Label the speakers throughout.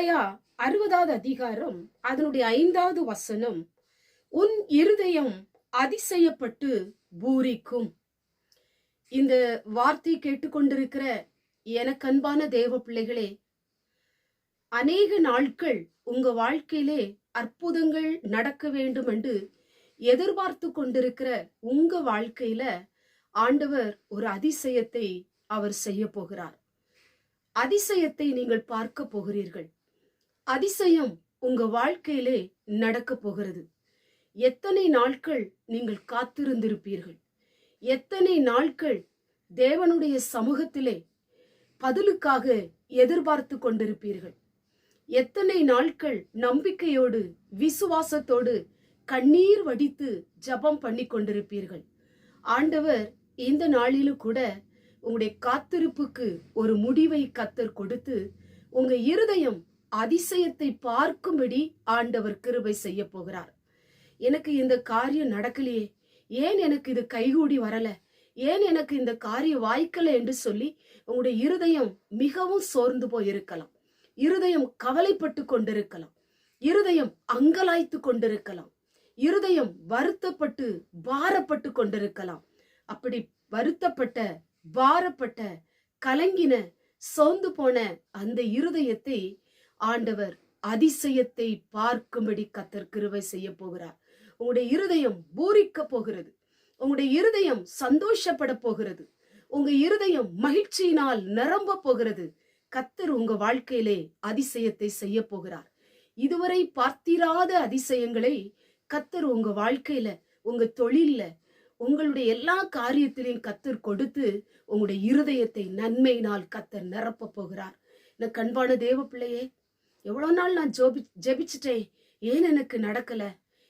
Speaker 1: அறுபதாவது அதிகாரம் அதனுடைய ஐந்தாவது வசனம் உன் இருதயம் அதிசயப்பட்டு பூரிக்கும். இந்த வார்த்தை கேட்டுக்கொண்டிருக்கிற எனக்கு அன்பான தேவ பிள்ளைகளே அநேக நாட்கள் உங்க வாழ்க்கையிலே அற்புதங்கள் நடக்க வேண்டும் என்று எதிர்பார்த்து கொண்டிருக்கிற உங்க வாழ்க்கையில ஆண்டவர் ஒரு அதிசயத்தை அவர் செய்ய போகிறார். அதிசயத்தை நீங்கள் பார்க்க போகிறீர்கள். அதிசயம் உங்க வாழ்க்கையிலே நடக்க போகிறது. எத்தனை நாட்கள் நீங்கள் காத்திருந்திருப்பீர்கள்? எத்தனை நாட்கள் தேவனுடைய சமூகத்திலே பதிலுக்காக எதிர்பார்த்து கொண்டிருப்பீர்கள்? எத்தனை நாட்கள் நம்பிக்கையோடு விசுவாசத்தோடு கண்ணீர் வடித்து ஜபம் பண்ணி கொண்டிருப்பீர்கள்? ஆண்டவர் இந்த நாளிலும் கூட உங்களுடைய காத்திருப்புக்கு ஒரு முடிவை கத்தர் கொடுத்து உங்க இருதயம் அதிசயத்தை பார்க்கும்படி ஆண்டவர் கிருபை செய்ய போகிறார். எனக்கு இந்த காரியம் நடக்கலையே. ஏன் எனக்கு இது கைகூடி வரல? ஏன் எனக்கு இந்த காரியம் வாய்க்கல என்று சொல்லி உங்களுடைய இருதயம் மிகவும் சோர்ந்து போயிருக்கலாம். இருதயம் கவலைப்பட்டு கொண்டிருக்கலாம். இருதயம் அங்கலாய்த்து கொண்டிருக்கலாம். இருதயம் வருத்தப்பட்டு பாரப்பட்டு கொண்டிருக்கலாம். அப்படி வருத்தப்பட்ட பாரப்பட்ட கலங்கின சோர்ந்து போன அந்த இருதயத்தை ஆண்டவர் அதிசயத்தை பார்க்கும்படி கத்தர் கிருபை செய்ய போகிறார். உங்களுடைய இருதயம் பூரிக்க போகிறது. உங்களுடைய இருதயம் சந்தோஷப்பட போகிறது. உங்க இருதயம் மகிழ்ச்சியினால் நிரம்ப போகிறது. கத்தர் உங்க வாழ்க்கையிலே அதிசயத்தை செய்ய போகிறார். இதுவரை பார்த்திராத அதிசயங்களை கத்தர் உங்க வாழ்க்கையில உங்க தொழில்ல உங்களுடைய எல்லா காரியத்திலையும் கத்தர் கொடுத்து உங்களுடைய இருதயத்தை நன்மையினால் கத்தர் நிரப்ப போகிறார். இந்த கண்பான தேவ பிள்ளையே எவ்வளோ நாள் நான் ஜோபி ஜெபிச்சிட்டேன். ஏன் எனக்கு நடக்கல?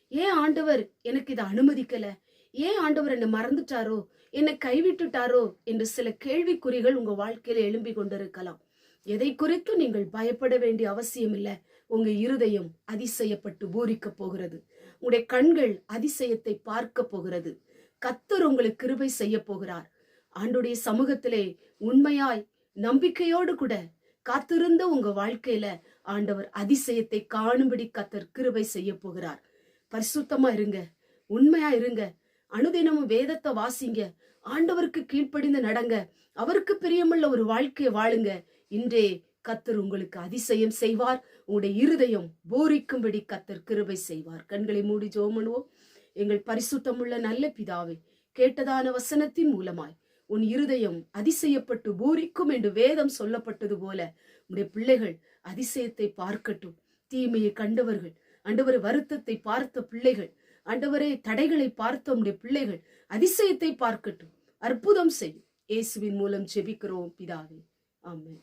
Speaker 1: ஏன் ஆண்டவர் எனக்கு இதை அனுமதிக்கல? ஏன் ஆண்டவர் என்னை மறந்துட்டாரோ? என்னை கைவிட்டுட்டாரோ? என்று சில கேள்விக்குறிகள் உங்க வாழ்க்கையில எழும்பி கொண்டிருக்கலாம். எதை குறித்து நீங்கள் பயப்பட வேண்டிய அவசியம் இல்லை. உங்க இருதயம் அதிசயப்பட்டு பூரிக்க போகிறது. உங்களுடைய கண்கள் அதிசயத்தை பார்க்க போகிறது. கத்தர் உங்களுக்கு கிருபை செய்ய போகிறார். ஆண்டுடைய சமூகத்திலே உண்மையாய் நம்பிக்கையோடு கூட காத்திருந்த உங்க வாழ்க்கையில ஆண்டவர் அதிசயத்தை காணும்படி கத்தர் கிருபை செய்ய போகிறார். பரிசுத்தமா இருங்க. உண்மையா இருங்க. அனுதினமும் வேதத்தை வாசிங்க. ஆண்டவருக்கு கீழ்ப்படிந்து நடங்க. அவருக்கு பிரியமுள்ள ஒரு வாழ்க்கையை வாழுங்க. இன்றே கத்தர் உங்களுக்கு அதிசயம் செய்வார். உங்களுடைய இருதயம் போரிக்கும்படி கத்தர் கிருபை செய்வார். கண்களை மூடி ஜோமனுவோம் எங்கள் பரிசுத்தமுள்ள நல்ல பிதாவை கேட்டதான வசனத்தின் மூலமாய் உன் இருதயம் அதிசயப்பட்டு பூரிக்கும் என்று வேதம் சொல்லப்பட்டது போல உடைய பிள்ளைகள் அதிசயத்தை பார்க்கட்டும். தீமையை கண்டவர்கள் அண்டவரை வருத்தத்தை பார்த்த பிள்ளைகள் ஆண்டவரே தடைகளை பார்த்த உடைய பிள்ளைகள் அதிசயத்தை பார்க்கட்டும். அற்புதம் செய்யும். இயேசுவின் மூலம் ஜெபிக்கிறோம் பிதாவே. ஆமென்.